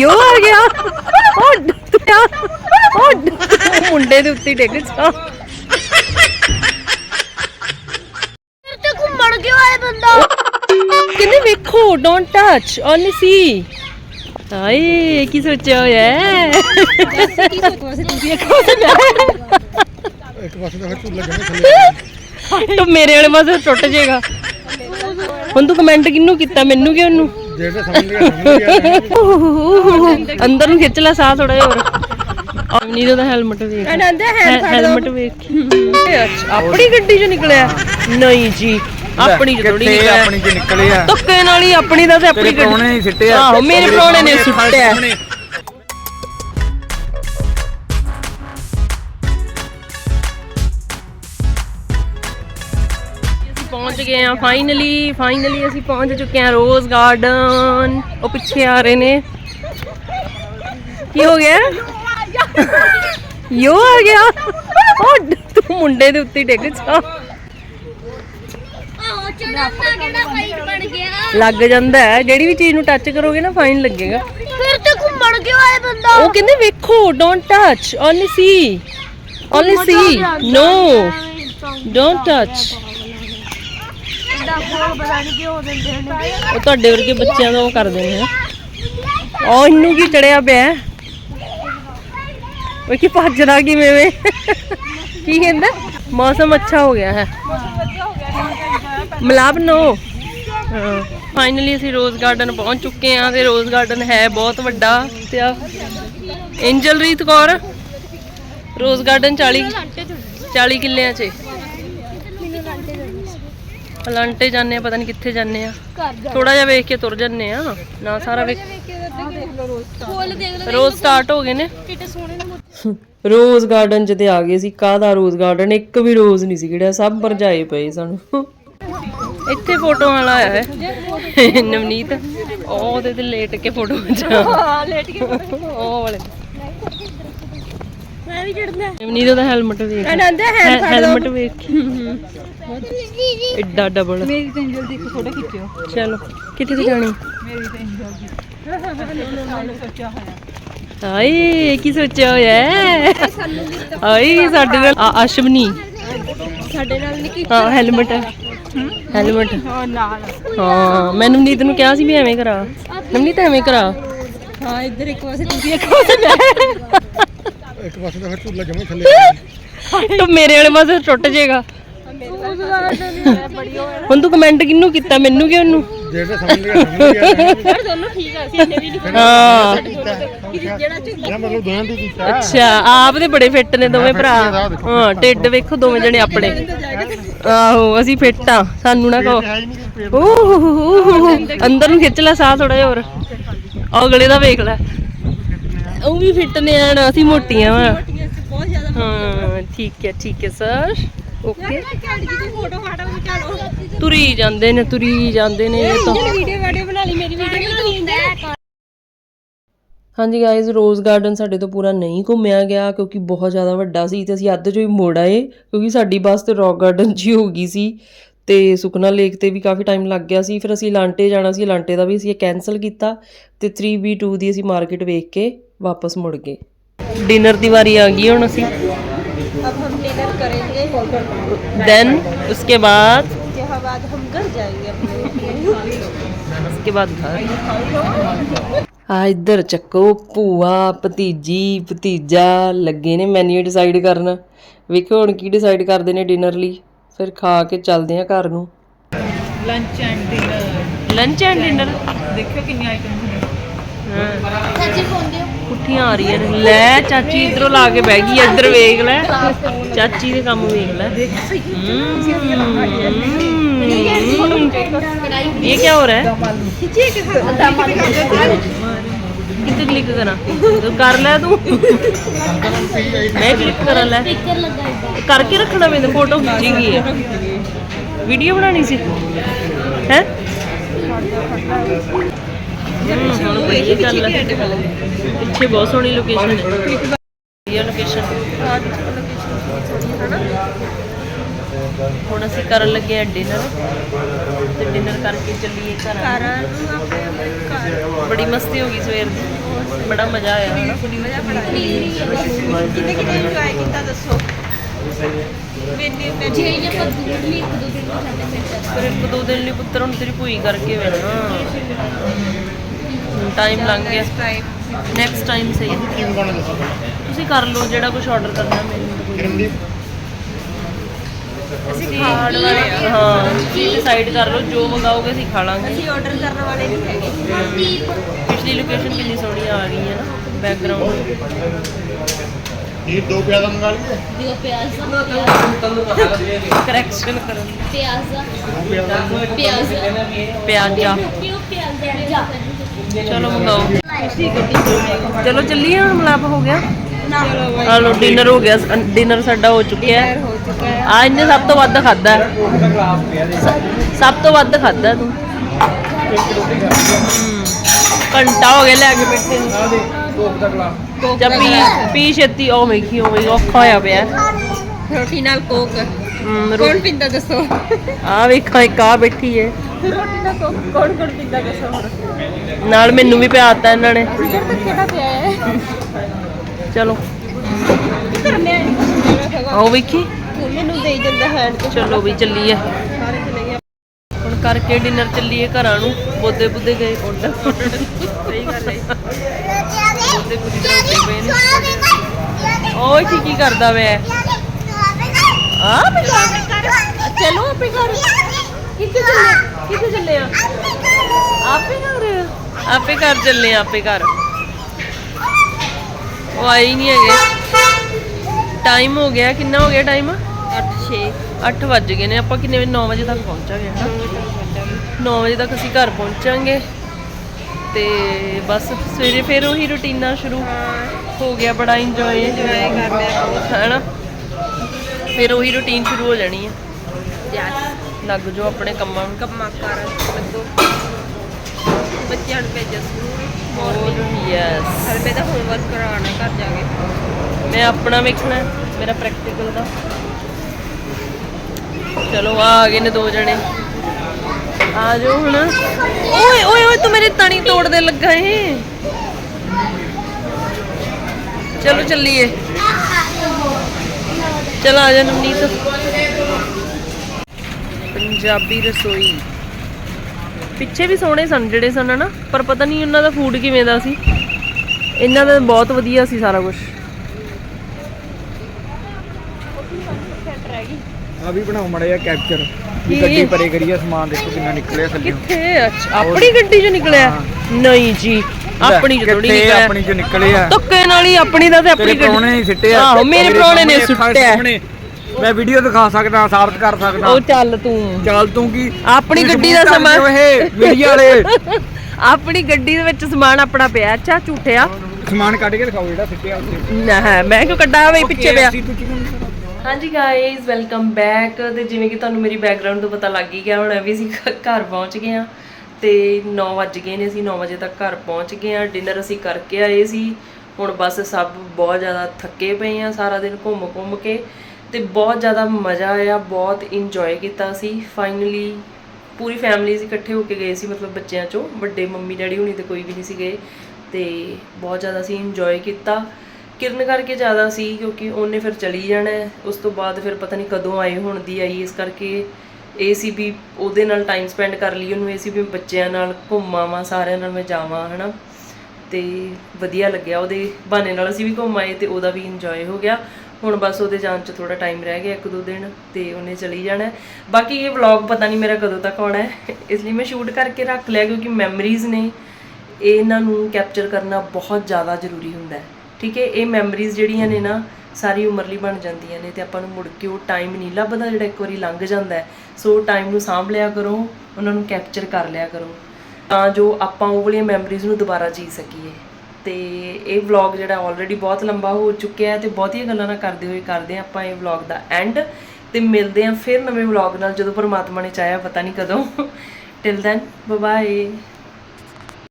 ਯੋ ਆ ਗਿਆ। ਉਹ ਡੁੱਟਿਆ ਉਹ ਡੁੱਟਿਆ। ਮੁੰਡੇ ਦੇ ਉੱਤੇ ਹੀ ਡਿੱਗ ਜਾ ਤੇ ਘੁੰਮਣ ਕਿਉਂ ਆਏ ਬੰਦਾ? ਕਹਿੰਦੇ ਵੇਖੋ ਡੋਨਟ ਟੱਚ ਓਨਲੀ ਸੀ ਹਾਏ ਕੀ ਸੋਚਿਆ ਹੋਇਆ ਹੈ? ਇੱਕ ਪਾਸੇ ਦਾ ਝੂਲਾ ਜਮੇ ਥੱਲੇ ਤੂੰ ਮੇਰੇ ਵਾਲੇ ਪਾਸੇ ਟੁੱਟ ਜਾਏਗਾ। ਹੁਣ ਤੂੰ ਕਮੈਂਟ ਕਿਹਨੂੰ ਕੀਤਾ? ਮੈਨੂੰ ਕਿ ਉਹਨੂੰ ਜਿਹੜਾ ਸਮਝ ਗਿਆ ਸਮਝ ਗਿਆ। ਅੰਦਰ ਨੂੰ ਖਿੱਚ ਲੈ ਸਾਹ ਥੋੜਾ ਜਿਹਾ ਹੋਰ। ਅਮਨੀ ਦਾ ਹੈਲਮਟ ਵੇਖ। ਆਨੰਦ ਹੈਲਮਟ ਵੇਖ। ਅੱਛਾ ਆਪਣੀ ਗੱਡੀ ਚੋਂ ਨਿਕਲਿਆ? ਨਹੀਂ ਜੀ ਆਪਣੀ ਚੋਂ ਥੋੜੀ ਨਿਕਲਿਆ। ਆਪਣੀ ਚ ਨਿਕਲੇ ਆ? ਧੱਕੇ ਨਾਲ ਹੀ ਆਪਣੀ ਦਾ ਤੇ ਆਪਣੀ ਤੇਰੇ ਪ੍ਰਾਹੁਣੇ ਹੀ ਸਿੱਟੇ ਆ। ਆਹੋ ਮੇਰੇ ਪ੍ਰਾਹੁਣੇ ਨੇ ਸੁੱਟਿਆ। ਪਹੁੰਚ ਗਏ ਆ ਫਾਈਨਲੀ ਫਾਈਨਲੀ ਅਸੀਂ ਪਹੁੰਚ ਚੁੱਕੇ ਆ ਰੋਜ਼ ਗਾਰਡਨ ਉਹ ਪਿੱਛੇ ਆ ਰਹੇ ਨੇ। ਕੀ ਹੋ ਗਿਆ? ਯੋ ਆ ਗਿਆ। ਉਹ ਤੂੰ ਮੁੰਡੇ ਦੇ ਉੱਤੇ ਡਿੱਗ ਜਾ। ਲੱਗ ਜਾਂਦਾ ਹੈ। ਜਿਹੜੀ ਵੀ ਚੀਜ਼ ਨੂੰ ਟੱਚ ਕਰੋਗੇ ਨਾ ਫਾਈਨ ਲੱਗੇਗਾ। ਫਿਰ ਤੇ ਘੁੰਮਣ ਕਿਉਂ ਆਏ ਬੰਦਾ? ਉਹ ਕਹਿੰਦੇ ਵੇਖੋ don't touch only see only see no don't touch ਦਾ ਕੋਲ ਪਤਾ ਨਹੀਂ ਕਿਉਂ ਦਿੰਦੇ ਨੇ। ਉਹ ਤੁਹਾਡੇ ਵਰਗੇ ਬੱਚਿਆਂ ਦਾ ਉਹ ਕਰਦੇ ਨੇ। ਉਹ ਇਹਨੂੰ ਕੀ ਚੜਿਆ ਪਿਆ ਹੈ? ਉਹ ਕੀ ਭੱਜਦਾ ਕਿਵੇਂ ਵੇ? ਕੀ ਕਹਿੰਦਾ? ਮੌਸਮ ਅੱਛਾ ਹੋ ਗਿਆ ਹੈ। ਮਲਾਬ ਨੋ। ਫਾਈਨਲੀ ਅਸੀਂ ਰੋਜ਼ ਗਾਰਡਨ ਪਹੁੰਚ ਚੁੱਕੇ ਹਾਂ ਤੇ ਰੋਜ਼ ਗਾਰਡਨ ਹੈ ਬਹੁਤ ਵੱਡਾ ਤੇ ਆ ਐਂਜਲਰੀਤ ਕੌਰ ਰੋਜ਼ ਗਾਰਡਨ 40 40 ਕਿੱਲਿਆਂ 'ਚ। ਪਲਾਂਟੇ ਜਾਂਦੇ ਆ ਪਤਾ ਨਹੀਂ ਕਿੱਥੇ ਜਾਂਦੇ ਆ। ਥੋੜਾ ਜਿਹਾ ਵੇਖ ਕੇ ਤੁਰ ਜਾਂਦੇ ਆ। ਨਾ ਸਾਰਾ ਵੇਖ ਰੋਜ਼ ਸਟਾਰਟ ਹੋ ਗਏ। ਨੇ। ਰੋਜ਼ ਗਾਰਡਨ ਚ ਤੇ ਆ ਗਏ ਸੀ ਕਾਹਦਾ ਰੋਜ਼ ਗਾਰਡਨ ਇੱਕ ਵੀ ਰੋਜ਼ ਨਹੀਂ ਸੀ ਕਿਹੜਾ ਸਭ ਭਰਜਾਏ ਪਏ ਸਾਨੂੰ। ਇੱਥੇ ਫੋਟੋ ਵਾਲਾ ਆਇਆ ਹੈ। ਨਵਨੀਤ ਉਹ ਉਹਦੇ ਤੇ ਲੇਟ ਕੇ ਫੋਟੋ ਖਿਚਾ ਹਾਂ ਲੇਟ ਕੇ ਉਹ ਵਾਲੇ। ਮੈਂ ਵੀ ਚੜਨਾ ਹੈਲਮਟ ਵੇਖ। ਆਨੰਦ ਹੈਲਮਟ ਵੇਖ। ਐਡਾ ਡਬਲ ਮੇਰੀ ਤਾਂ ਇੰਜਲ ਦੀ ਇੱਕ ਫੋਟੋ ਖਿੱਚਿਓ। ਚਲੋ ਕਿੱਥੇ ਤੇ ਜਾਣੀ? ਮੇਰੀ ਤਾਂ ਇੰਜਲ ਦੀ। ਸੋਚਿਆ ਹੋਇਆ ਹਾਏ ਕੀ ਸੋਚਿਆ ਹੋਇਆ ਹੈ? ਹਾਏ ਸਾਡੇ ਨਾਲ ਆ- ਅਸ਼ਵਨੀ। ਸਾਡੇ ਨਾਲ ਨਹੀਂ ਕੀ ਹਾਂ ਹੈਲਮਟ ਹੈਲਮਟ ਹਾਂ ਨਾਲ ਹਾਂ ਮੈਂ ਨਵਨੀਤ ਨੂੰ ਕਿਹਾ ਸੀ ਵੀ ਐਵੇਂ ਕਰਾ। ਨਵਨੀਤ ਐਵੇਂ ਕਰਾ। ਹਾਂ ਇੱਧਰ ਇੱਕ ਪਾਸੇ ਤੁਸੀਂ ਇੱਕ ਮੈਂ ਇੱਕ ਪਾਸੇ ਦਾ ਝੂਲਾ ਜਮੇ ਥੱਲੇ। ਤੂੰ ਮੇਰੇ ਵਾਲੇ ਪਾਸੇ ਟੁੱਟ ਜਾਏਗਾ। ਹੁਣ ਤੂੰ ਕਮੈਂਟ ਕਿਹਨੂੰ ਕੀਤਾ? ਮੈਨੂੰ ਕਿ ਉਹਨੂੰ ਜਿਹੜਾ ਸਮਝ ਗਿਆ ਸਮਝ ਗਿਆ। ਯਾਰ ਦੋਨੋਂ ਠੀਕ ਆ ਸੀ ਇੰਨੇ ਵੀ ਨਹੀਂ ਹਾਂ। ਜਿਹੜਾ ਝੂਲਾ ਇਹਦਾ ਮਤਲਬ ਦੋਹਾਂ ਦੀ ਕੀਤਾ। ਅੱਛਾ ਆਪ ਦੇ ਬੜੇ ਫਿੱਟ ਨੇ ਦੋਵੇਂ ਭਰਾ। ਹਾਂ ਢਿੱਡ ਵੇਖੋ ਦੋਵੇਂ ਜਣੇ ਆਪਣੇ। ਆਹੋ ਅਸੀਂ ਫਿੱਟ ਆ ਸਾਨੂੰ ਨਾ ਕਹੋ। ਓਹ ਅੰਦਰ ਨੂੰ ਖਿੱਚ ਲੈ ਸਾਹ ਥੋੜਾ ਜਿਹਾ ਹੋਰ। ਅਗਲੇ ਦਾ ਵੇਖ ਲੈ। ਉਹ ਵੀ ਫਿੱਟ ਨੇ ਐਨ ਅਸੀਂ ਮੋਟੀਆਂ ਵਾ। ਬਹੁਤ ਜ਼ਿਆਦਾ ਹਾਂ ਠੀਕ ਹੈ ਠੀਕ ਹੈ ਸਰ ਓਕੇ ਜੀ ਤੁਰੀ ਜਾਂਦੇ ਨੇ ਤੁਰੀ ਜਾਂਦੇ ਨੇ ਇਹ ਤਾਂ। ਵੀਡੀਓ ਵੀਡੀਓ ਬਣਾ ਲਈ ਮੇਰੀ ਵੀਡੀਓ ਹਾਂਜੀ ਗਾਇਜ਼ ਰੋਜ਼ ਗਾਰਡਨ ਸਾਡੇ ਤੋਂ ਪੂਰਾ ਨਹੀਂ ਘੁੰਮਿਆ ਗਿਆ ਕਿਉਂਕਿ ਬਹੁਤ ਜ਼ਿਆਦਾ ਵੱਡਾ ਸੀ ਤੇ ਅਸੀਂ ਅੱਧ ਚੋਂ ਹੀ ਮੋੜ ਆਏ ਕਿਉਂਕਿ ਸਾਡੀ ਬੱਸ ਤੇ ਰੌਕ ਗਾਰਡਨ 'ਚ ਹੀ ਹੋ ਗਈ ਸੀ। ਤੇ ਸੁਖਨਾ ਲੇਕ ਤੇ ਵੀ ਕਾਫੀ ਟਾਈਮ ਲੱਗ ਗਿਆ ਸੀ ਫਿਰ ਅਸੀਂ ਲਾਂਟੇ ਜਾਣਾ ਸੀ ਲਾਂਟੇ ਦਾ ਵੀ ਅਸੀਂ ਕੈਨਸਲ ਕੀਤਾ ਤੇ 3B2 ਦੀ ਅਸੀਂ ਮਾਰਕੀਟ ਵੇਖ ਕੇ ਵਾਪਸ ਮੁੜ ਗਏ ਡਿਨਰ ਦੀ ਵਾਰੀ ਆ ਗਈ ਹੁਣ ਅਸੀਂ अब हम डिनर करेंगे ਦੈਨ ਉਸਕੇ ਬਾਅਦ उसके बाद हम घर जाएंगे अपने ਉਸਕੇ ਬਾਅਦ ਘਰ ਆ ਇੱਧਰ ਚੱਕੋ ਭੂਆ ਭਤੀਜੀ ਭਤੀਜਾ ਲੱਗੇ ਨੇ ਮੈਨੂ ਡਿਸਾਈਡ ਕਰਨ ਵੇਖੋ ਹੁਣ ਕੀ ਡਿਸਾਈਡ ਕਰਦੇ ਨੇ ਡਿਨਰ ਲਈ ਫਿਰ ਖਾ ਕੇ ਚੱਲਦੇ ਆ ਘਰ ਨੂੰ lunch and dinner lunch and dinner ਦੇਖਿਓ ਕਿੰਨੀਆਂ ਆਈਟਮਸ ਨੇ चाची फोन दियो ਦੀਆਂ ਆ ਰਹੀਆਂ ਨੇ। ਲੈ, ਚਾਚੀ ਇਧਰੋਂ ਲਾ ਕੇ ਬਹਿ ਗਈ, ਇੱਧਰ ਵੇਖ ਲੈ। ਚਾਚੀ ਦੇ ਕੰਮ ਵੇਖ ਲੈ। ਇਹ ਕੀ ਹੋ ਰਿਹਾ ਕਿੱਥੇ ਕਲਿੱਕ ਕਰਾਂ? ਤੂੰ ਕਰ ਲੈ ਤੂੰ। ਮੈਂ ਕਲਿੱਕ ਕਰਾਂ, ਲੈ। ਕਰਕੇ ਰੱਖਣਾ ਮੈਂ ਫੋਟੋ ਖਿੱਚੀਗੀ ਹੈ ਵੀਡੀਓ ਬਣਾਣੀ ਸੀ। ਹੈ? ਹੁਣ ਅਸੀਂ ਕਰਨ ਲੱਗੇ ਆ ਡਿਨਰ ਤੇ ਡਿਨਰ ਕਰਕੇ ਚੱਲੀਏ ਘਰ। ਬੜੀ ਮਸਤੀ ਹੋ ਗਈ ਸਵੇਰ ਦੀ। ਬੜਾ ਮਜ਼ਾ ਆਇਆ। ਹਨਾ ਮਜ਼ਾ ਬੜਾ ਕਿਤੇ ਕਿਤੇ ਇੰਜੋਏ ਕੀਤਾ ਦੱਸੋ ਮੈਂ ਜੇ ਇਹ ਪੱਦੂ ਲਈ ਇੱਕ ਦੋ ਦਿਨ ਸਾਡੇ ਪਿੰਡ ਪਰ ਇੱਕ ਦੋ ਦਿਨ ਲਈ ਪੁੱਤਰ ਹੁਣ ਤੇਰੀ ਭੂਈ ਕਰਕੇ ਬੈਠਾ ਟਾਈਮ ਲੰਘ ਗਿਆ। ਨੈਕਸਟ ਟਾਈਮ ਸਹੀ ਤੁਸੀਂ ਕਰ ਲਓ ਜਿਹੜਾ ਕੁਝ ਆਰਡਰ ਕਰਨਾ ਮੈਨੂੰ ਅਸੀਂ ਖਾਣ ਵਾਲੇ ਹਾਂ। ਤੁਸੀਂ ਡਿਸਾਈਡ ਕਰ ਲਓ ਜੋ ਮੰਗਾਓਗੇ ਅਸੀਂ ਖਾ ਲਾਂਗੇ। ਅਸੀਂ ਆਰਡਰ ਕਰਨ ਵਾਲੇ ਨਹੀਂ ਹੈਗੇ। ਪਿਛਲੀ ਲੋਕੇਸ਼ਨ ਕਿੰਨੀ ਸੋਹਣੀ ਆ ਰਹੀ ਹੈ ਨਾ ਬੈਕਗ੍ਰਾਉਂਡ ਇਹ ਦੋ ਪਿਆਜ਼ਾ ਮੰਗਾ ਲਈਏ? ਦਿਓ ਪਿਆਜ਼ ਦਾ ਕਰੈਕਸ਼ਨ ਕਰਨ। ਪਿਆਜ਼। ਦਾ ਦੋ ਪਿਆਜ਼ਾ ਪਿਆਜ਼ ਦਾ ਪਿਆਜ਼ਾ। ਕਿਉਂ ਪਿਆਜ਼? ਦਾ ਜਾ ਚਲੋ ਮੰਗਾਓ। ਚਲੋ ਚੱਲੀਏ ਹੁਣ ਮਲਾਪ ਹੋ ਗਿਆ। ਚਲੋ ਡਿਨਰ ਹੋ ਗਿਆ ਡਿਨਰ ਸਾਡਾ ਹੋ ਚੁੱਕਿਆ। ਹੈ ਆ ਇਹਨੇ ਸਭ ਤੋਂ ਵੱਧ ਖਾਦਾ ਸਭ ਤੋਂ ਵੱਧ ਖਾਦਾ ਤੂੰ। ਘੰਟਾ ਹੋ ਗਿਆ ਲੈ ਕੇ ਬੈਠੇ ਨੂੰ। ਜਾਂ ਪੀ ਪੀ ਛੇਤੀ ਉਹ ਵੇਖੀ ਉਹ ਵੇਖੀ, ਔਖਾ ਹੋਇਆ ਪਿਆ। ਰੋਟੀ ਨਾਲ ਕੋਕ। ਹਮ, ਕੌਣ ਪੀਂਦਾ ਦੱਸੋ? ਆ ਵੇਖਾਂ ਇੱਕ ਆ ਬੈਠੀ ਏ। ਰੋਟੀ ਨਾਲ ਕੋਕ ਕੌਣ ਕੌਣ ਪੀਂਦਾ ਦੱਸੋ ਹੁਣ ਨਾਲ ਮੈਨੂੰ ਵੀ ਪਿਆਤਾ ਇਹਨਾਂ ਨੇ। ਸਿਗਰ ਤੱਕ ਕਿਹੜਾ ਪਿਆ ਹੈ ਚਲੋ। ਕਰਨੇ ਆਓ ਵੇਖੀ। ਮੈਨੂੰ ਦੇ ਦਿੰਦਾ ਹੈਂਡ ਤੇ ਚਲੋ ਵੀ ਚੱਲੀਏ। ਸਾਰੇ ਚਲੇ ਗਏ ਹੁਣ ਕਰਕੇ ਡਿਨਰ ਚੱਲੀਏ ਘਰਾਂ ਨੂੰ। ਬੋਦੇ ਬੁੱਦੇ ਗਏ ਆਰਡਰ ਸਹੀ ਗੱਲ ਹੈ। ਬੋਦੇ ਬੁੱਦੀ ਤਰ੍ਹਾਂ ਨੇ। ਓਏ ਕੀ ਕੀ ਕਰਦਾ ਵੇ ਆ ਚਲੋ ਆਪੇ ਘਰ। ਕਿੱਥੇ ਚੱਲੇ? ਕਿੱਥੇ ਚੱਲੇ ਆ? ਆਪੇ ਘਰ? ਆਪੇ ਘਰ ਚੱਲੇ ਆ ਆਪੇ ਘਰ। ਉਹ ਹੀ ਨਹੀਂ ਹੈਗੇ। ਟਾਈਮ ਹੋ ਗਿਆ ਕਿੰਨਾ ਹੋ ਗਿਆ ਟਾਈਮ 8 6 8 ਵੱਜ ਗਏ ਨੇ ਆਪਾਂ ਕਿੰਨੇ ਵਜੇ 9 ਵਜੇ ਤੱਕ ਪਹੁੰਚਾਂਗੇ ਹਨਾ 9 ਵਜੇ ਤੱਕ ਅਸੀਂ ਘਰ ਪਹੁੰਚਾਂਗੇ। ਤੇ ਬਸ ਸਵੇਰੇ ਫਿਰ ਉਹੀ ਰੁਟੀਨਾਂ ਸ਼ੁਰੂ। ਹੋ। ਗਿਆ ਬੜਾ ਇੰਜੋਏ ਇੰਜੋਏ ਕਰ ਲਿਆ ਹੈਨਾ ਫਿਰ ਉਹੀ ਰੁਟੀਨ ਸ਼ੁਰੂ ਹੋ ਜਾਣੀ ਹੈ ਯਾਰ ਲੱਗ ਜੋ ਆਪਣੇ ਕੰਮਾਂ ਨੂੰ ਕੰਮਾਂ ਕਰ ਲੱਗੋ ਬੱਚਿਆਂ ਨੂੰ ਭੇਜੋ ਸਕੂਲ। ਹੋਰ ਯੈਸ ਹਲਵੇ ਦਾ ਹੋਮਵਰਕ ਕਰਾਉਣਾ ਘਰ ਜਾ ਕੇ। ਮੈਂ ਆਪਣਾ ਵੇਖਣਾ ਮੇਰਾ ਪ੍ਰੈਕਟੀਕਲ ਦਾ। ਚਲੋ ਆ ਆ ਗਏ ਨੇ ਦੋ ਜਣੇ। ਆ ਜਾਓ ਹੁਣ। ਓਏ ਓਏ ਓਏ ਤੂੰ ਮੇਰੀ ਤਣੀ ਤੋੜਦੇ ਲੱਗਾ ਏ। ਚਲੋ ਚੱਲੀਏ। ਚਲ ਆ ਜਾ ਨਵਨੀਤ। ਪੰਜਾਬੀ ਰਸੋਈ। ਪਿੱਛੇ ਵੀ ਸੋਹਣੇ ਸਨ ਜਿਹੜੇ ਸਨ ਨਾ ਪਰ ਪਤਾ ਨਹੀਂ ਉਹਨਾਂ ਦਾ ਫੂਡ ਕਿਵੇਂ ਦਾ ਸੀ। ਇਹਨਾਂ ਦਾ ਬਹੁਤ ਵਧੀਆ ਸੀ ਸਾਰਾ ਕੁਝ ਆ ਵੀ ਬਣਾਓ ਮੜਾ ਜਿਹਾ ਕੈਪਚਰ? ਵੀ ਗੱਡੀ ਪਰੇ ਕਰੀਏ ਸਮਾਨ ਦੇਖੋ ਕਿੰਨਾ ਨਿਕਲਿਆ ਥੱਲੇ। ਕਿੱਥੇ ਅੱਛਾ ਆਪਣੀ ਗੱਡੀ ਚੋਂ ਨਿਕਲਿਆ? ਨਹੀਂ ਜੀ ਆਪਣੀ ਚੋਂ ਥੋੜੀ ਨਿਕਲਿਆ। ਆਪਣੀ ਚੋਂ ਨਿਕਲੇ ਆ ਧੱਕੇ ਨਾਲ ਹੀ ਆਪਣੀ ਦਾ ਤੇ ਆਪਣੀ ਨੇ ਆ ਆਹੋ ਮੇਰੇ ਪ੍ਰਾਹੁਣੇ ਨੇ ਸੁੱਟਿਆ। ਮੈਂ ਵੀਡੀਓ ਦਿਖਾ ਸਕਦਾ ਸਾਬਤ ਕਰ ਸਕਦਾ। ਉਹ ਚੱਲ ਤੂੰ। ਚੱਲ ਤੂੰ ਕੀ? ਆਪਣੀ ਗੱਡੀ ਦਾ ਦਿਓ ਇਹ? ਮੀਡੀਆ ਵਾਲੇ? ਆਪਣੀ ਗੱਡੀ ਦੇ ਵਿੱਚ ਸਮਾਨ ਆਪਣਾ ਪਿਆ ਅੱਛਾ ਝੂਠਿਆ। ਸਮਾਨ ਕੱਢ ਕੇ ਦਿਖਾਓ ਜਿਹੜਾ ਸਿੱਟਿਆ ਉੱਥੇ। ਨਾ ਮੈਂ ਕਿਉਂ ਕੱਢਾ? ਵੇ ਪਿੱਛੇ ਪਿਆ। ਹਾਂਜੀ ਗਾਇਜ਼ ਵੈਲਕਮ ਬੈਕ ਤੇ ਜਿਵੇਂ ਕਿ ਤੁਹਾਨੂੰ ਮੇਰੀ ਬੈਕਗ੍ਰਾਉਂਡ ਤੋਂ ਪਤਾ ਲੱਗ ਹੀ ਗਿਆ ਹੁਣ ਵੀ ਅਸੀਂ ਘਰ ਪਹੁੰਚ ਗਏ ਆ ਤੇ 9 ਵੱਜ ਗਏ ਨੇ ਅਸੀਂ 9 ਵਜੇ ਤੱਕ ਘਰ ਪਹੁੰਚ ਗਏ ਆ ਡਿਨਰ ਅਸੀਂ ਕਰਕੇ ਆਏ ਸੀ। ਹੁਣ ਬਸ ਸਭ ਬਹੁਤ ਜ਼ਿਆਦਾ ਥੱਕੇ ਪਏ ਆ ਸਾਰਾ ਦਿਨ ਘੁੰਮ ਘੁੰਮ ਕੇ। ਤੇ ਬਹੁਤ ਜ਼ਿਆਦਾ ਮਜ਼ਾ ਆਇਆ, ਬਹੁਤ ਇੰਜੋਏ ਕੀਤਾ ਸੀ ਫਾਈਨਲੀ ਪੂਰੀ ਫੈਮਿਲੀ ਅਸੀਂ ਇਕੱਠੇ ਹੋ ਕੇ ਗਏ ਸੀ, ਮਤਲਬ ਬੱਚਿਆਂ ਚੋਂ। ਵੱਡੇ ਮੰਮੀ ਡੈਡੀ ਹੁਣੀ ਤੇ ਕੋਈ ਵੀ ਨਹੀਂ ਸੀ ਗਏ ਤੇ ਬਹੁਤ ਜ਼ਿਆਦਾ ਅਸੀਂ ਇੰਜੋਏ ਕੀਤਾ। ਕਿਰਨ ਕਰਕੇ ਜ਼ਿਆਦਾ ਸੀ, ਕਿਉਂਕਿ ਉਹਨੇ ਫਿਰ ਚਲੀ ਜਾਣਾ। ਉਸ ਤੋਂ ਬਾਅਦ ਫਿਰ ਪਤਾ ਨਹੀਂ ਕਦੋਂ ਆਏ, ਹੁਣ ਦੀ ਆਈ, ਇਸ ਕਰਕੇ ਇਹ ਸੀ ਵੀ ਉਹਦੇ ਨਾਲ ਟਾਈਮ ਸਪੈਂਡ ਕਰ ਲਈ। ਉਹਨੂੰ ਇਹ ਸੀ ਵੀ ਬੱਚਿਆਂ ਨਾਲ ਘੁੰਮਾਵਾਂ ਸਾਰਿਆਂ ਨਾਲ ਮੈਂ ਜਾਵਾਂ, ਹਨਾ। ਤੇ ਵਧੀਆ ਲੱਗਿਆ ਉਹਦੇ ਬਹਾਨੇ ਨਾਲ ਅਸੀਂ ਵੀ ਘੁੰਮ ਆਏ ਤੇ ਉਹਦਾ ਵੀ ਇੰਜੋਏ ਹੋ ਗਿਆ। ਹੁਣ ਬਸ ਉਹਦੇ ਜਾਣ 'ਚ ਥੋੜਾ ਟਾਈਮ ਰਹਿ ਗਿਆ ਇੱਕ ਦੋ ਦਿਨ ਤੇ ਉਹਨੇ ਚਲੀ ਜਾਣਾ। ਬਾਕੀ ਇਹ ਵਲੌਗ ਪਤਾ ਨਹੀਂ ਮੇਰਾ ਕਦੋਂ ਤੱਕ ਆਉਣਾ ਹੈ। ਇਸ ਲਈ ਮੈਂ ਸ਼ੂਟ ਕਰਕੇ ਰੱਖ ਲਿਆ ਕਿਉਂਕਿ ਮੈਮਰੀਜ਼ ਨੇ। ਇਹਨਾਂ ਨੂੰ ਕੈਪਚਰ ਕਰਨਾ ਬਹੁਤ ਜ਼ਿਆਦਾ ਜ਼ਰੂਰੀ ਹੁੰਦਾ ਹੈ। ਠੀਕ ਹੈ, ਇਹ ਮੈਮਰੀਜ਼ ਜਿਹੜੀਆਂ ਨੇ ਨਾ, ਸਾਰੀ ਉਮਰ ਲਈ ਬਣ ਜਾਂਦੀਆਂ ਨੇ ਤੇ ਆਪਾਂ ਨੂੰ ਮੁੜ ਕੇ ਉਹ ਟਾਈਮ ਨਹੀਂ ਲੱਭਦਾ ਜਿਹੜਾ ਇੱਕ ਵਾਰੀ ਲੰਘ ਜਾਂਦਾ ਹੈ। ਸੋ ਟਾਈਮ ਨੂੰ ਸਾਂਭ ਲਿਆ ਕਰੋ, ਉਹਨਾਂ ਨੂੰ ਕੈਪਚਰ ਕਰ ਲਿਆ ਕਰੋ। ਤਾਂ ਜੋ ਆਪਾਂ ਉਹ ਵਾਲੀਆਂ ਮੈਮਰੀਜ਼ ਨੂੰ ਦੁਬਾਰਾ ਜੀ ਸਕੀਏ। ਤੇ ਇਹ ਵਲੌਗ ਜਿਹੜਾ ਆਲਰੇਡੀ ਬਹੁਤ ਲੰਬਾ ਹੋ ਚੁੱਕਿਆ ਹੈ ਤੇ ਬਹੁਤੀਆਂ ਗੱਲਾਂ ਨਾ ਕਰਦੇ ਹੋਏ ਕਰਦੇ ਹਾਂ ਆਪਾਂ ਇਹ ਵਲੌਗ ਦਾ ਐਂਡ ਤੇ ਮਿਲਦੇ ਹਾਂ ਫਿਰ ਨਵੇਂ ਵਲੌਗ ਨਾਲ ਜਦੋਂ ਪਰਮਾਤਮਾ ਨੇ ਚਾਹਿਆ ਪਤਾ ਨਹੀਂ ਕਦੋਂ। Till then bye